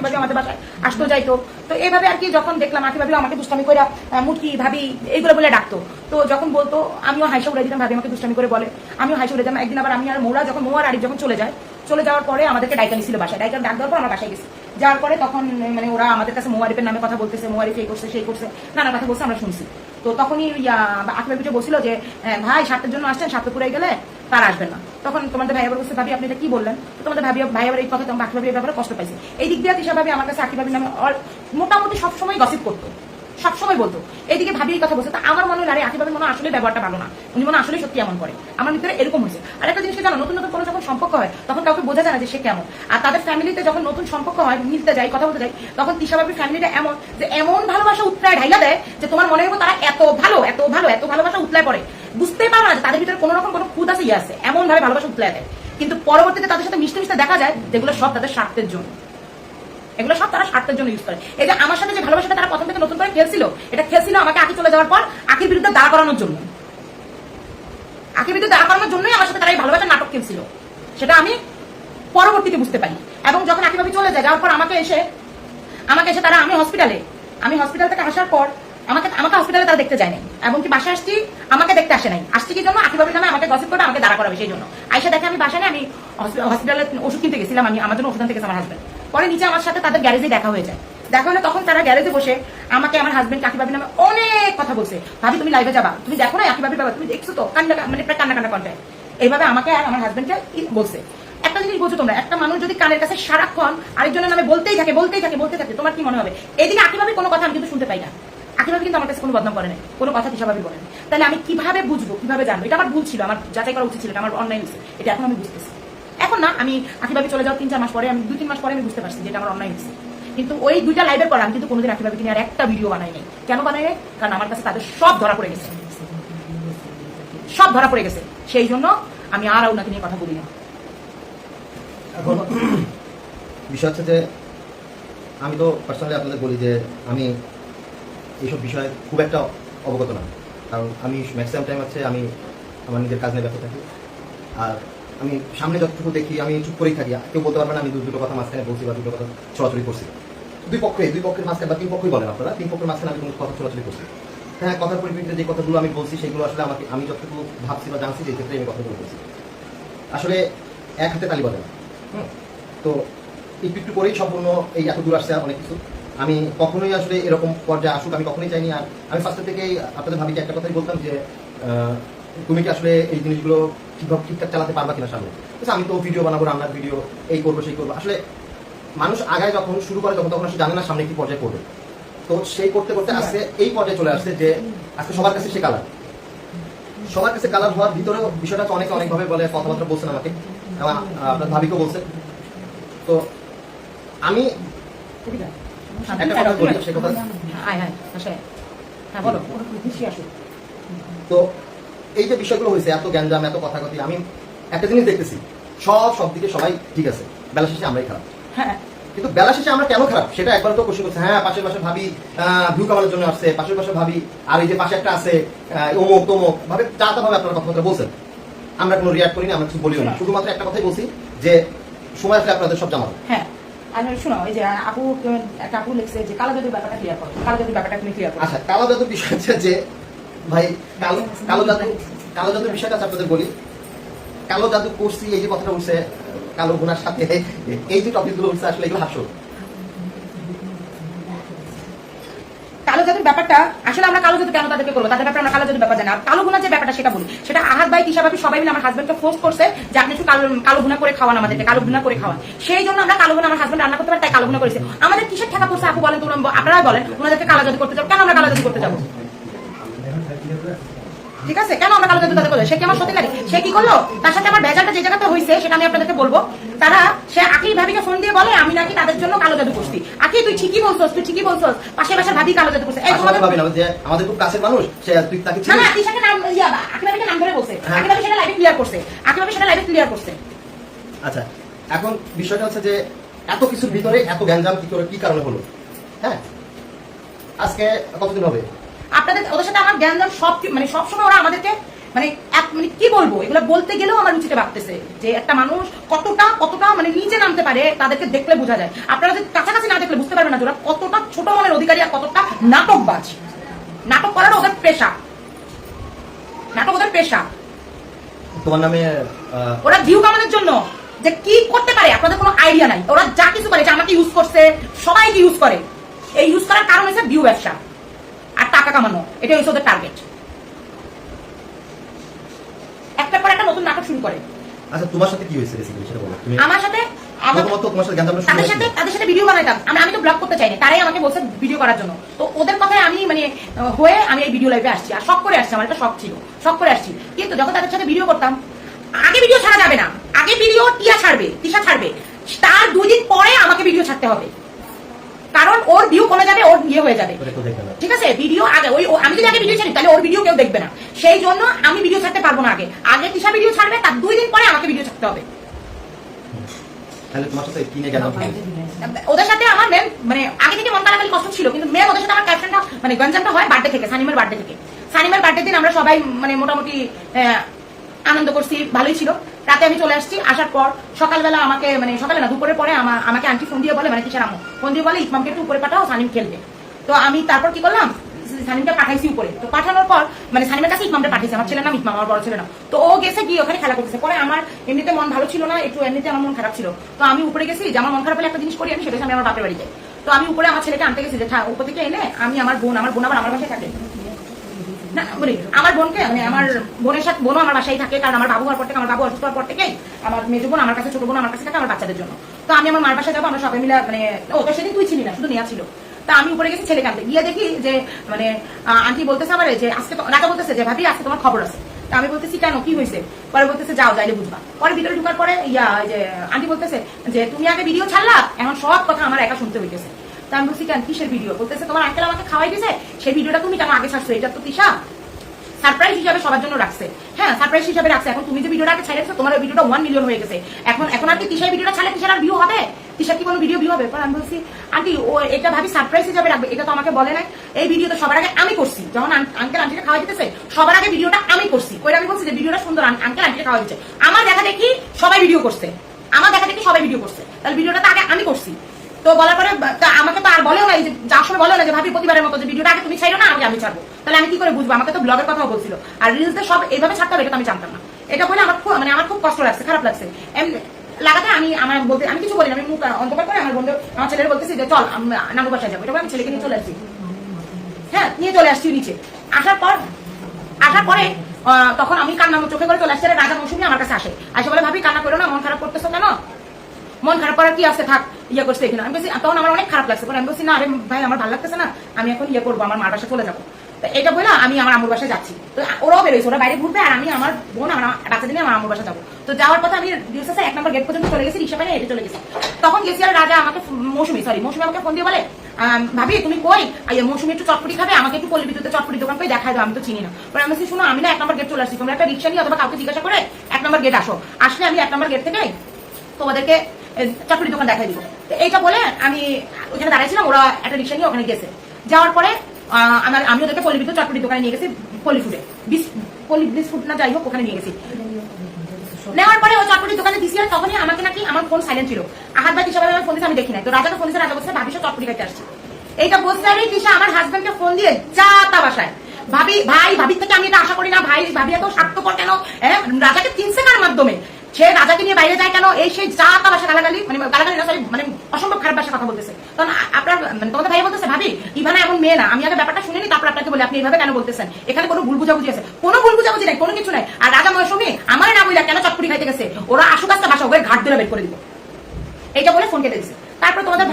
আকি ভাবি আমাদের বাসায় আসতো যাইতো। তো এইভাবে আর কি যখন দেখলাম আকি ভাবি আমাকে দুষ্টামি করে মুটকি ভাবি এইগুলো বলে ডাকতো। তো যখন বলতো আমিও হাইসা উড়ে দিতাম ভাবি আমাকে দুষ্টামি করে বলে আমিও হাইসা উড়ে দিতাম। একদিন আবার আমি আর মোরা যখন মোয়ার আরিফ যখন চলে যায় চলে যাওয়ার পরে আমাদেরকে ডাইকা নিছিল বাসায়। ডাইকা ডাক দেওয়ার পর আমরা বাসায় গেছি। যাওয়ার পরে তখন মানে ওরা আমাদের কাছে মোয়ারিফের নামে কথা বলতেছে মোয়ারিফ এই করছে সেই করছে নানা কথা বলছে আমরা শুনছি। তো তখনই আকিবার পিঠে বলছিল যে "হ্যাঁ, ভাই সাতটার জন্য আসছেন সাতটা পুরাই গেলে তার আসবেন না। তখন তোমাদের ভাই বলছে ভাবি, আপনি কি বললেন? তোমাদের ভাবি ভাই আবার এই কথা তোমার আকিবাবি এই ব্যাপারে কষ্ট পাইছে। এই দিক দিয়ে তিশা ভাবি, আমার কাছে আকিবাবির নামে মোটামুটি সবসময় গসিপ করতো। সবসময় বলতো। এইদিকে ভাবি এই কথা বলছে। তা আমার মনে হয়, আরে আকিবাবির মনে আসলে ব্যবহারটা ভালো না। উনি মনে আসলে সত্যি এমন করে। আমার ভিতরে এরকম হয়েছে। আর একটা জিনিস জানো, নতুন নতুন কোনো যখন সম্পর্ক হয়, তখন কাউকে বোঝা যায় না যে সে কেমন। আর তাদের ফ্যামিলিতে যখন নতুন সম্পর্ক হয়, মিলতে যায়, কথা বলতে যায়, তখন তিশা ভাবির ফ্যামিলিটা এমন যে, এমন ভালোবাসা উত্তরায় ঢাইলা দেয় যে তোমার মনে হবে তারা এত ভালো এত ভালো, এত ভালোবাসা উতলায় পড়ে। বুঝতেই পারো না যে তাদের ভিতরে কোনো রকম কোনো খুদ আছে ইয়ে আছে এমন ভাবে ভালোবাসা উতলায় দেয়। কিন্তু পরবর্তীতে তাদের সাথে মিশতে মিশতে দেখা যায় যেগুলো সব তাদের স্বার্থের জন্য। এগুলো সব তারা স্বার্থের জন্য ইউজ করে। এই যে আমার সাথে যে ভালোবাসাটা তারা প্রথম থেকে নতুন করে খেলছিল, এটা খেলছিল আমাকে আকি চলে যাওয়ার পর আকির বিরুদ্ধে দাঁড় করানোর জন্য। আকির বিরুদ্ধে দাঁড় করানোর জন্যই আমার সাথে তারা এই ভালোবাসার নাটক খেলছিল। সেটা আমি পরবর্তীতে বুঝতে পারি। এবং যখন আঁকিভাবে চলে যায়, যাওয়ার পর আমাকে এসে আমাকে এসে তারা আমি হসপিটালে আমি হসপিটাল থেকে আসার পর আমাকে আমাকে হসপিটালে তারা দেখতে যায় নাই। এবং কি বাসায় আসছি আমাকে দেখতে আসে নাই। আসছি কি জন্য? আকিবাবির নামে আমাকে গসিপ করে আমাকে দাঁড়া করাবে সেই জন্য। আইসা দেখে আমি বাসায় আমি হসপিটালে ওষুধ কিনতে গেছিলাম, আমি আমার জন্য ওষুধ গেছে আমার হাজবেন্ড পরে নিচে আমার সাথে তাদের গ্যারেজে দেখা হয়ে যায়। দেখা হলে তখন তারা গ্যারেজে বসে আমাকে আমার হাজবেন্ড আকিবাবির নামে অনেক কথা বলছে। ভাবি, তুমি লাইভে যাবা? তুমি দেখো না আকিবাবির বাবা তুমি দেখছ তো? কান্না মানে প্রায় কান্না কান্না কন্টায় এইভাবে আমাকে আর আমার হাজবেন্ডকে বলছে। একটা জিনিস বোঝো তোমরা, একটা মানুষ যদি কানের কাছে সারাক্ষণ আরেকজনের নামে বলতেই থাকে বলতেই থাকে, বলতে থাকে, তোমার কি মনে হবে? এদিকে আকিভাবে কোনো কথা আমি কিন্তু শুনতে পাই না। আকিভাবে কিন্তু আমার কাছে কোনো বদনাম করে নাই কোনো কথা হিসাবে বলে তাহলে আমি কীভাবে বুঝব, কীভাবে জানব? এটা আমার ভুল ছিল, আমার যাচাই করা উচিত ছিল আমার অনলাইন হয়েছে, এটা এখন আমি বুঝতেছি। এখন না, আমি আকিভাবে চলে যাওয়ার তিন চার মাস পরে, আমি দুই তিন মাস পরে আমি বুঝতে পারছি যে এটা আমার অনলাইন হয়েছে। কিন্তু ওই দুইটা লাইভের পর আমি কিন্তু কোনোদিন আকিভাবে কিনে আর একটা ভিডিও বানাই নাই। কেন বানাই নাই? কারণ আমার কাছে তাদের সব ধরা পড়ে গেছে। সব ধরা পড়ে গেছে। সেই জন্য আমি আর ওনাকে নিয়ে কথা বলি না। এখন বিষয় হচ্ছে যে আমি তো পার্সোনালি আপনাদের বলি যে আমি এইসব বিষয়ে খুব একটা অবগত না। কারণ আমি ম্যাক্সিমাম টাইম হচ্ছে আমি আমার নিজের কাজ নিয়ে ব্যস্ত থাকি। আর আমি সামনে যতটুকু দেখি, আমি চুপ করেই থাকি। কেউ বলতে পারবে না, আমি দুটো কথা মাঝখানে বলছি বা দুটো কথা ছড়াছড়ি করছি। দুই পক্ষে, দুই পক্ষের মাঝখানে বা তিন পক্ষই বলেন আপনারা, তিন পক্ষের মাঝখানে আমি কোনো কথা ছড়াছড়ি করছি। হ্যাঁ কথার পরিপ্রেক্ষিতে যে কথাগুলো আমি বলছি, সেগুলো আসলে আমাকে, আমি যতটুকু ভাবছি বা জানছি যে ক্ষেত্রে আমি কথাগুলো বলছি। আসলে এক হাতে তালি বাজে না। তো একটু একটু করেই সম্পূর্ণ এই এত দূর আসছে অনেক কিছু। আমি কখনোই আসলে এরকম পর্যায়ে আসুক, আমি কখনোই চাইনি। আর আমি ফার্স্টের থেকেই আপনাদের ভাবিকে একটা কথাই বলতাম যে তুমি কি আসলে এই জিনিসগুলো ঠিকভাবে ঠিকঠাক চালাতে পারবা কিনা সামনে? আমি তো ভিডিও বানাবো, রান্নার ভিডিও এই করব, সেই করব। আসলে মানুষ আগায় যখন শুরু করে, যখন তখন আসলে জানে না সামনে কি পর্যায়ে করবে তো সেই করতে করতে আজকে এই পর্যায়ে চলে আসছে যে, আজকে সবার কাছে সে কালার সবার কাছে কালার হওয়ার ভিতরেও বিষয়টা তো অনেকে অনেকভাবে বলে, কথাবার্তা বলছেন আমাকে। আপনার ভাবিকেও বলছে তো আমি একটা কথা বলি সে কথা হ্যাঁ আসে। বলো। তো এই যে বিষয়গুলো হয়েছে এত গ্যাঞ্জাম এত কথা কথি আমি একটা জিনিস দেখতেছি সব সব দিকে সবাই ঠিক আছে বেলা শেষে আমরাই খারাপ। হ্যাঁ। কিন্তু বেলা শেষে আমরা কেন খারাপ? সেটা একবার তো কোশ্চেন করছে হ্যাঁ পাশের পাশে ভাবি ভিউ কামানোর জন্য আসছে পাশের পাশে ভাবি আর এই যে পাশে একটা আছে অমুক তমুক ভাবে যা তা ভাবে আপনারা কথাবার্তা বলছেন। আমরা কোনো রিয়াক্ট করিনি আমরা কিছু বলিও না। শুধুমাত্র একটা কথাই বলছি যে সময় আসলে আপনাদের সব জানাব হ্যাঁ। শোনো, এই যে আপু একটা আপু লিখছে যে ব্যাপারটা ব্যাপারটা আচ্ছা বিষয়টা যে, ভাই, কালো কালো জাদু কালো বিষয়টা বলি। কালো করছি, এই যে কথাটা উঠছে, কালো গুনার সাথে, এই যে টপিকগুলো উঠছে, আসলে এগুলো হাস্য কালো জাদুর ব্যাপারটা, আসলে আমরা কালো যদি কেন তাদেরকে করব? তাদের ব্যাপারে আমরা কালো যদি ব্যাপার জানি কালো গুণা যে ব্যাপারটা সেটা বলি। সেটা আহাত ভাই হিসাবে সবাই মিলে আমার হাজবেন্ডকে ফোর্স করছে যে আপনি একটু কালো কালো গুণা করে খাওয়ান আমাদেরকে, কালো গুণা করে খাওয়ান। সেই জন্য আমরা কালো গুণা আমার হাজবেন্ড রান্না করতে পারে, তাই কালো গুণা করেছে। আমাদের কিসের ঠেকা করছে আপু বলেন তো আপনারা বলেন, ওনাদেরকে কালো যদি করতে যাব। কেন আমরা কালো যদি করতে যাব? ঠিক আছে? কেন আমরা কালো জাদু তাদের করল সে কি আমার লাগে সে কি করল? তার সাথে আমার ভেজালটা যে জায়গাতে হয়েছে সেটা আমি আপনাদেরকে বলব। তারা সে আকি ভাবিকে ফোন দিয়ে বলে আমি নাকি তাদের জন্য কালো জাদু করছি। আকি তুই ঠিকই বলছস তুই ঠিকই বলছস। পাশে পাশে ভাবি কালো জাদু করছে। এই তোমাদের- ভাবি না যে আমাদের খুব কাছের মানুষ সে তুই তাকে না না নাম ইয়া আকি ভাবিকে নাম ধরে বলছে। হ্যাঁ। আকি ভাবি সেটা লাইভে ক্লিয়ার করছে। আকি ভাবি সেটা লাইভে ক্লিয়ার করছে। আচ্ছা এখন বিষয়টা হচ্ছে যে এত কিছুর ভিতরে এত গ্যাঞ্জাম কি করে কি কারণে হলো? হ্যাঁ? আজকে কতদিন হবে? আপনাদের ওদের সাথে আমার জ্ঞান দান সব মানে সবসময় ওরা আমাদেরকে মানে এক- মানে কি বলব? এগুলো বলতে গেলেও আমার রুচিতে ভাবতেছে যে একটা মানুষ কতটা কতটা মানে নিচে নামতে পারে তাদেরকে দেখলে বোঝা যায়। আপনারা যদি কাছাকাছি না দেখলে বুঝতে পারবেন না যে ওরা কতটা ছোট মনের অধিকারী আর কতটা নাটকবাজ। নাটক করার ওদের পেশা। নাটক ওদের পেশা। তোমার নামে ওরা ভিউ কামানোর জন্য যে কি করতে পারে আপনাদের কোনো আইডিয়া নাই। ওরা যা কিছু করে যে আমাকে ইউজ করছে সবাইকে ইউজ করে। এই ইউজ করার কারণ হচ্ছে ভিউ ব্যবসা। আর টাকা কামানো এটা হচ্ছে ওদের টার্গেট একটার পর একটা নতুন নাটক শুরু করে। আচ্ছা তোমার সাথে কি হয়েছে বেসিক্যালি সেটা বলো। তুমি আমার সাথে আমার তোমার সাথে তাদের সাথে তাদের সাথে ভিডিও বানাইতাম। আমি আমি তো ব্লগ করতে চাইনি তারাই আমাকে বলছে ভিডিও করার জন্য। তো ওদের কথায় আমি মানে হয়ে আমি এই ভিডিও লাইভে আসছি। আর শখ করে আসছি। আমার একটা শখ ছিল। শখ করে আসছি। কিন্তু যখন তাদের সাথে ভিডিও করতাম আগে ভিডিও ছাড়া যাবে না। আগে ভিডিও টিয়া ছাড়বে তিশা ছাড়বে। তার দুই দিন পরে আমাকে ভিডিও ছাড়তে হবে। কারণ ওর ভিউ কমে যাবে ওর ইয়ে হয়ে যাবে। ঠিক আছে? ভিডিও আগে ওই আমি যদি আগে ভিডিও ছাড়ি তাহলে ওর ভিডিও কেউ দেখবে না। সেই জন্য আমি ভিডিও ছাড়তে পারব না আগে। আগে তিশা ভিডিও ছাড়বে তার দুই দিন পরে আমাকে ভিডিও ছাড়তে হবে। ওদের সাথে আমার মেন মানে আগে থেকে মন কালাকালি কষ্ট ছিল কিন্তু মেন ওদের সাথে আমার ক্যাপশনটা মানে গঞ্জামটা হয় বার্থডে থেকে সানিমের বার্থডে থেকে। সানিমের বার্থডে দিন আমরা সবাই মানে মোটামুটি আহ, আনন্দ করছি ভালোই ছিল। রাতে আমি চলে আসছি, আসার পর সকালবেলা আমাকে মানে সকালে না, দুপুরের পরে আমা- আমাকে আন্টি ফোন দিয়ে বলে মানে কিসের আম্মু? ফোন দিয়ে বলে ইসমামকে একটু উপরে পাঠাও, সানিম খেলবে। তো আমি তারপর কি করলাম? সানিমকে পাঠাইছি উপরে। তো পাঠানোর পর মানে সানিমের কাছে ইসমামটা পাঠিয়েছে, আমার ছেলে নাম ইসমাম আমার বড় ছেলে না তো ও গেছে গিয়ে ওখানে খেলা করতেছে। পরে আমার এমনিতে মন ভালো ছিল না, একটু এমনিতে আমার মন খারাপ ছিল। তো আমি উপরে গেছি, যে আমার মন খারাপ হলে একটা জিনিস করি আমি, সেটা আমি আমার বাপের বাড়ি যাই তো আমি উপরে আমার ছেলেকে আনতে গেছি, যে উপর থেকে এনে আমি আমার বোন আমার বোন আবার আমার বাসায় থাকে। না মানে আমার বোনকে মানে আমার বোনের সাথে, বোনও আমার বাসায় থাকে, কারণ আমার বাবু হওয়ার পর থেকে, আমার বাবু অসুস্থ হওয়ার পর আমার মেজো বোন, আমার কাছে ছোট বোন আমার কাছে থাকে আমার বাচ্চাদের জন্য। তো আমি আমার মার বাসায় যাব, আমরা সবাই মিলে মানে ও তো সেদিন তুই ছিলি না, শুধু নেওয়া ছিল। তা আমি উপরে গেছি ছেলেকে আনতে গিয়ে দেখি যে মানে আন্টি বলতেছে আমার যে, আজকে তো- বলতেছে যে, ভাবি, আজকে তোমার খবর আছে। তা আমি বলতেছি, কেন? কি হয়েছে? পরে বলতেছে, যাও, যাইলে বুঝবা। পরে ভিতরে ঢুকার পরে, ইয়া যে, আন্টি বলতেছে যে, তুমি আগে ভিডিও ছাড়লা, এখন সব কথা আমার একা শুনতে হইতেছে। তা কেন? কিসের ভিডিও বলতেছে, তোমার আঙ্কেল আমাকে খাওয়াই দিয়েছে, সেই ভিডিওটা তুমি কেন আগে ছাড়ছো? এটা তো তিশা। সারপ্রাইজ হিসাবে সবার জন্য রাখছে। হ্যাঁ সারপ্রাইজ হিসাবে রাখছে। এখন তুমি যে ভিডিওটা আগে ছেড়েছো, তোমার ভিডিওটা ওয়ান মিলিয়ন হয়ে গেছে। এখন এখন আর কি তিশার ভিডিওটা ছাড়লে তিশার আর ভিউ হবে? তিশার কি কোনো ভিডিও ভিউ হবে? পর আমি বলছি, আন্টি, ও এটা ভাবি সারপ্রাইজ হিসাবে রাখবে। এটা তো আমাকে বলে নাই। এই ভিডিও তো সবার আগে আমি করছি। যখন আঙ্কেল আন্টিকে খাওয়া দিতেছে, সবার আগে ভিডিওটা আমি করছি। ওইটা আমি বলছি যে, ভিডিওটা সুন্দর আঙ্কেল আন্টিকে খাওয়া দিচ্ছে আমার দেখা দেখি সবাই ভিডিও করছে। আমার দেখা দেখি সবাই ভিডিও করছে। তাহলে ভিডিওটা তো আগে আমি করছি। তো বলার পরে আমাকে তো আর বলেও না যে, যার সময় বলেও না যে, ভাবি, প্রতিবারের মতো যে ভিডিওটা আগে তুমি ছাইরো না আগে আমি ছাড়বো। তাহলে আমি কি করে বুঝব? আমাকে তো ব্লগের কথাও বলছিল। আর রিলসে সব এইভাবে ছাড়তে হবে, এটা আমি জানতাম না। এটা বলে আমার খুব মানে আমার খুব কষ্ট লাগছে, খারাপ লাগছে। লাগাতে আমি আমার বলতে আমি কিছু বলি আমি মুখ অন্তপাত করে আমার বন্ধু আমার ছেলের বলতেছি যে, চল নানু বাসায় যাব। এটা আমি ছেলেকে নিয়ে চলে আসছি। হ্যাঁ নিয়ে চলে আসছি নিচে। আসার পর আসার পরে তখন আমি কান্না চোখে করে চলে আসছি রাজা মৌসুমি আমার কাছে আসে। আসে বলে, ভাবি, কান্না করো না, মন খারাপ করতেছো কেন? মন খারাপ করার কি আছে? থাক। ইয়ে করছে এখানে। আমি বলছি তখন আমার অনেক খারাপ লাগছে। আমি বলছি না আরে ভাই আমার ভালো লাগতেছে না। আমি এখন ইয়ে করব আমার মার বাসায় চলে যাব। তো এটা বলে আমি আমার আম্মুর বাসায় যাচ্ছি। তো ওরাও বেরোইছে ওরা বাইরে ঘুরবে আর আমি আমার বোন আমার বাচ্চাদের নিয়ে আমার আম্মুর বাসায় যাব। তো যাওয়ার পথে আমি রিলসে এক নম্বর গেট পর্যন্ত চলে গেছি রিক্সা হেঁটে চলে গেছি। তখন গেছি আর রাজা আমাকে মৌসুমি সরি মৌসুমি আমাকে ফোন দিয়ে বলে ভাবি তুমি কই? ইয়ে, মৌসুমি একটু চটপটি খাবে? আমাকে একটু পল্লী বিদ্যুতের চটপটি দোকান পেয়ে দেখাই দাও আমি তো চিনি না। পরে আমি শোনো আমি না এক নম্বর গেট চলে আসছি। তোমরা একটা রিক্সা নিয়ে অথবা কাউকে জিজ্ঞাসা করে এক নম্বর গেট আসো। আসলে আমি এক নম্বর গেট থেকে তোমাদেরকে চটপটি দোকান দেখাই দিব। এইটা বলে আমি ওখানে দাঁড়াইছিলাম ওরা একটা রিক্সা নিয়ে ওখানে গেছে। যাওয়ার পরে আমার আমি ওদেরকে পল্লী বিদ্যুৎ চটপটি দোকানে নিয়ে গেছি পলি ফুডে। বিস্কুট না যাই হোক ওখানে নিয়ে গেছি। নেওয়ার পরে ওই চটপটি দোকানে দিছি আর তখনই আমাকে নাকি আমার ফোন সাইলেন্ট ছিল। আহাত ভাই হিসাবে ফোন দিয়েছে আমি দেখি নাই। তো রাজাকে ফোন দিয়েছে রাজা বলছে ভাবি সব চটপটি খাইতে আসছি। এইটা বলছে আমি দিশা আমার হাজবেন্ডকে ফোন দিয়ে যা তা বাসায়। ভাবি ভাই ভাবির থেকে আমি এটা আশা করি না ভাই ভাবি এত স্বার্থপর কেন? হ্যাঁ, রাজাকে চিনছে কার মাধ্যমে? সে রাজাকে নিয়ে বাইরে যায় কেন? এই সেই যা তা বাসা গালাগালি মানে গালাগালি না sorry, মানে অসম্ভব খারাপ ভাষা কথা বলতেছে। আ- আপনার মানে তোমাদের ভাই বলতেছে ভাবি ইভানা এমন মেয়ে না। আমি আগে ব্যাপারটা শুনিনি তারপর আপনাকে বলি আপনি এইভাবে কেন বলতেছেন? এখানে কোনো ভুল বুঝাবুঝি আছে। কোনো ভুল বুঝাবুঝি নাই কোনো কিছু নাই। আর রাজা মৌসুমি আমার না বইলা কেন চটপুরি খাইতে গেছে? ওরা আসুক আসতে বাসা ওদের ঘাট ধরে বের করে দিব। এইটা বলে ফোন কেটে দিছে। তারপর তোমাদের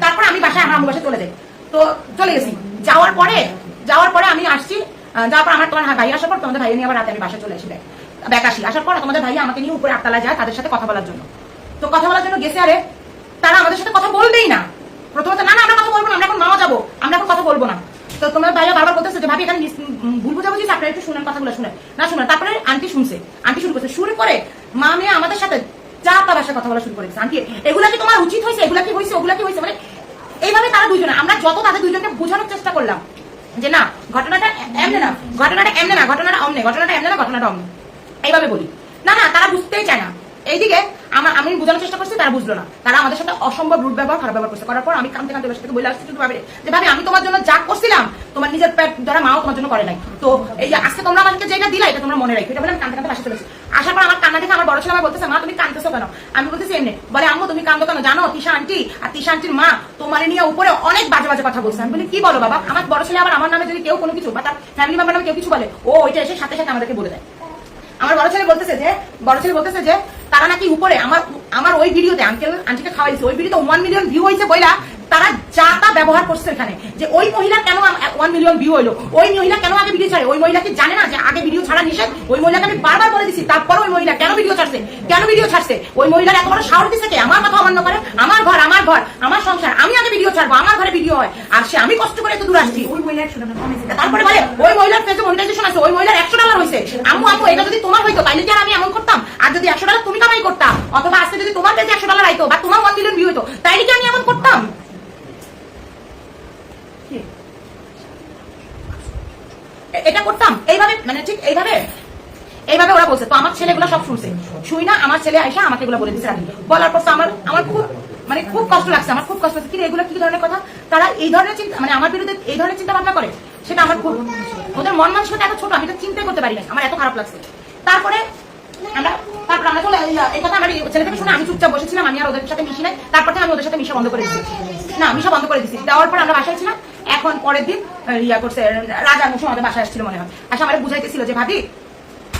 তারপর আমি বাসায় আমার বাসায় চলে যাই। তো চলে গেছি। যাওয়ার পরে যাওয়ার পরে আমি আসছি। যাওয়ার পর আমার তোমার ভাই আসার পর তোমাদের ভাই নিয়ে আবার রাতে আমি বাসায় চলে আসি ব্যাক ব্যাক আসি আসার পর তোমাদের ভাই আমাকে নিয়ে উপরে আটতলা যায় তাদের সাথে কথা বলার জন্য। তো কথা বলার জন্য গেছে আরে তারা আমাদের সাথে কথা বলবেই না। প্রথমত না না আমরা কথা বলব না আমরা এখন মামা যাব আমরা এখন কথা বলব না। তো তোমার ভাইয়া বারবার বলতেছে যে ভাবি এখানে ভুল বুঝাবুঝি আছে, আপনারা একটু শুনেন কথাগুলো শুনে না শুনে তারপরে আন্টি শুনছে আন্টি শুরু করছে। শুরু করে মা মেয়ে আমাদের সাথে যা তার ভাষায় কথা বলা শুরু করেছে আন্টি এগুলা কি তোমার উচিত হয়েছে? এগুলা কি হয়েছে? ওগুলা কি হয়েছে? মানে এইভাবে তারা দুইজনে আমরা যত তাদের দুইজনকে বোঝানোর চেষ্টা করলাম যে না ঘটনাটা এমনে না ঘটনাটা এমনে না ঘটনাটা অমনে ঘটনাটা এমনে না ঘটনাটা অমনে। এইভাবে বলি। না না, তারা বুঝতেই চায় না। এইদিকে আমার আমি বোঝানোর চেষ্টা করছি, তারা বুঝলো না। তারা আমাদের সাথে অসম্ভব রূপ ব্যবহার, খারাপ ব্যবহার করছে। করার পর আমি কামতে কামতে থেকে বলে আসছি শুধু ভাবে, যে ভাবে, আমি তোমার জন্য যা করছিলাম, তোমার নিজের পেট ধরা মাও তোমার জন্য করে নাই। তো এই আজকে তোমরা আমাকে যেটা দিলা, এটা তোমরা মনে রাখো। এটা বলে আমি কান্দতে কান্দতে বাসা চলেছি। আসার পর আমার কান্না দেখে আমার বড় ছেলে আমার বলতেছে, মা, তুমি কান্দতেছো কেন? আমি বলতেছি, এমনি। বলে, আম্মু, তুমি কান্দো কেন? জানো, তিশা আন্টি আর তিশা আন্টির মা তোমার নিয়ে উপরে অনেক বাজে বাজে কথা বলছে আমি বলি, কি বলো বাবা? আমার বড় ছেলে আবার আমার নামে যদি কেউ কোনো কিছু বা তার ফ্যামিলি মেম্বার নামে কেউ কিছু বলে, ও ওইটা এসে সাথে সাথে আমাদেরকে বলে দেয়। আমার বড় ছেলে বলতেছে যে, বড় ছেলে বলতেছে যে, তারা নাকি উপরে, আমার আমার ওই ভিডিওতে আঙ্কেল আন্টিকে খাওয়াইছে ওই ভিডিওতে ওয়ান মিলিয়ন ভিউ হয়েছে বইলা তারা যা তা ব্যবহার করছে এখানে। যে ওই মহিলা কেন ওয়ান মিলিয়ন ভিউ হইল? ওই মহিলা কেন আগে ভিডিও ছাড়ে? ওই মহিলা কি জানে না যে আগে ভিডিও ছাড়া নিষেধ? ওই মহিলাকে আমি বারবার বলে দিছি তারপর ওই মহিলা কেন ভিডিও ছাড়ছে? কেন ভিডিও ছাড়ছে? ওই মহিলার এত বড় সাহস দিচ্ছে কে? আমার কথা অমান্য করে? আমার ঘর আমার ঘর আমার সংসার আমি আগে ভিডিও ছাড়বো আমার ঘরে ভিডিও হয়। আর সে আমি কষ্ট করে এত দূর আসছি। ওই মহিলা একশো টাকা কমেছে তারপরে বলে ওই মহিলার পেজে মনিটাইজেশন আছে ওই মহিলার একশো ডলার হয়েছে আম্মু আম্মু এটা যদি তোমার হইতো তাইলে কি আর আমি এমন করতাম? আর যদি একশো ডলার তুমি কামাই করতাম অথবা আজকে যদি তোমার পেজে একশো ডলার আইতো বা তোমার ওয়ান মিলিয়ন ভিউ হইতো তাইলে কি আমি এমন করতাম কি? এ- এটা করতাম? এইভাবে মানে ঠিক এইভাবে? এইভাবে ওরা বলছে, তো আমার ছেলেগুলো সব শুনছে। শুই না, আমার ছেলে আইসা আমাকে এগুলো বলে দিচ্ছে বলার পর তো আমার আমার খুব মানে খুব কষ্ট লাগছে, আমার খুব কষ্ট লাগছে। কিন্তু এগুলো কি ধরনের কথা? তারা এই ধরনের চিন্তা মানে আমার বিরুদ্ধে এই ধরনের চিন্তা ভাবনা করে, সেটা আমার খুব, ওদের মন মানসিকতা এত ছোট, আমি তো চিন্তাই করতে পারি না, আমার এত খারাপ লাগছে। তারপরে আমরা, তারপর আমরা চলে, এই- কথা আমার ছেলে থেকে শুনে আমি চুপচাপ বসেছিলাম, আমি আর ওদের সাথে মিশি নাই, তারপর থেকে আমি ওদের সাথে মিশা বন্ধ করে দিচ্ছি না মিশা বন্ধ করে দিচ্ছি দেওয়ার পর আমরা বাসায় ছিলাম। এখন পরের দিন ইয়া করছে রাজা মুসু আমাদের বাসায় আসছিল মনে হয়। আসা আমার বুঝাইতেছিল যে, ভাবি,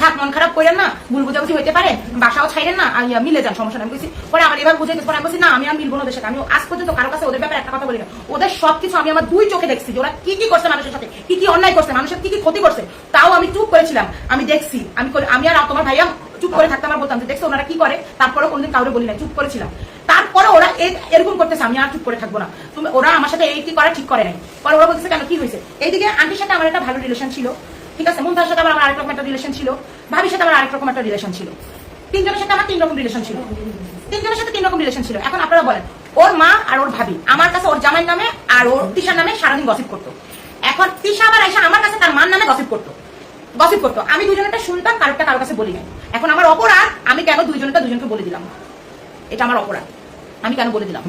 থাক, মন খারাপ করেন না, ভুল বুঝাবুঝি হইতে পারে, বাসাও ছাইরেন না, আর মিলে যান, সমস্যা আমি বলছি পরে আমার এবার বুঝাইতে পরে আমি বলছি, না, আমি আর মিলবো না ওদের সাথে আমি আজ পর্যন্ত কারও কাছে ওদের ব্যাপারে একটা কথা বলি না ওদের সবকিছু আমি আমার দুই চোখে দেখছি ওরা কি কি করছে মানুষের সাথে, কি কি অন্যায় করছে, মানুষের কি কি ক্ষতি করছে, তাও আমি চুপ করেছিলাম। আমি দেখছি, আমি আমি আর তোমার ভাইয়া চুপ করে থাকতে আমার বলতাম যে, দেখছ ওনারা কি করে? তারপরে কোনদিন কাউরে বলি না চুপ করেছিলাম। তারপরে ওরা এরকম করতেছে, আমি আর চুপ করে থাকব না। তুমি, ওরা আমার সাথে এই করে, ঠিক করে নাই। পরে ওরা বলতেছে, কেন, কি হয়েছে? এইদিকে আন্টির সাথে আমার একটা ভালো রিলেশন ছিল। ঠিক আছে মুমতাজের সাথে আমার আরেক রকম একটা রিলেশন ছিল। ভাবির সাথে আমার আরেক রকম একটা রিলেশন ছিল। তিনজনের সাথে আমার তিন রকম রিলেশন ছিল। তিনজনের সাথে তিন রকম রিলেশন ছিল। এখন আপনারা বলেন, ওর মা আর ওর ভাবি, আমার কাছে ওর জামাইয়ের নামে আর ওর তিশার নামে সারাদিন গসিপ করতো। এখন তিশা আবার এসে আমার কাছে তার মার নামে গসিপ করতো। গসিপ করতো। আমি দুজনেরটা শুনতাম, কারোরটা কারোর কাছে বলি নাই এখন আমার অপরাধ, আমি কেন দুইজনটা দুজনকে বলে দিলাম? এটা আমার অপরাধ। আমি কেন বলে দিলাম?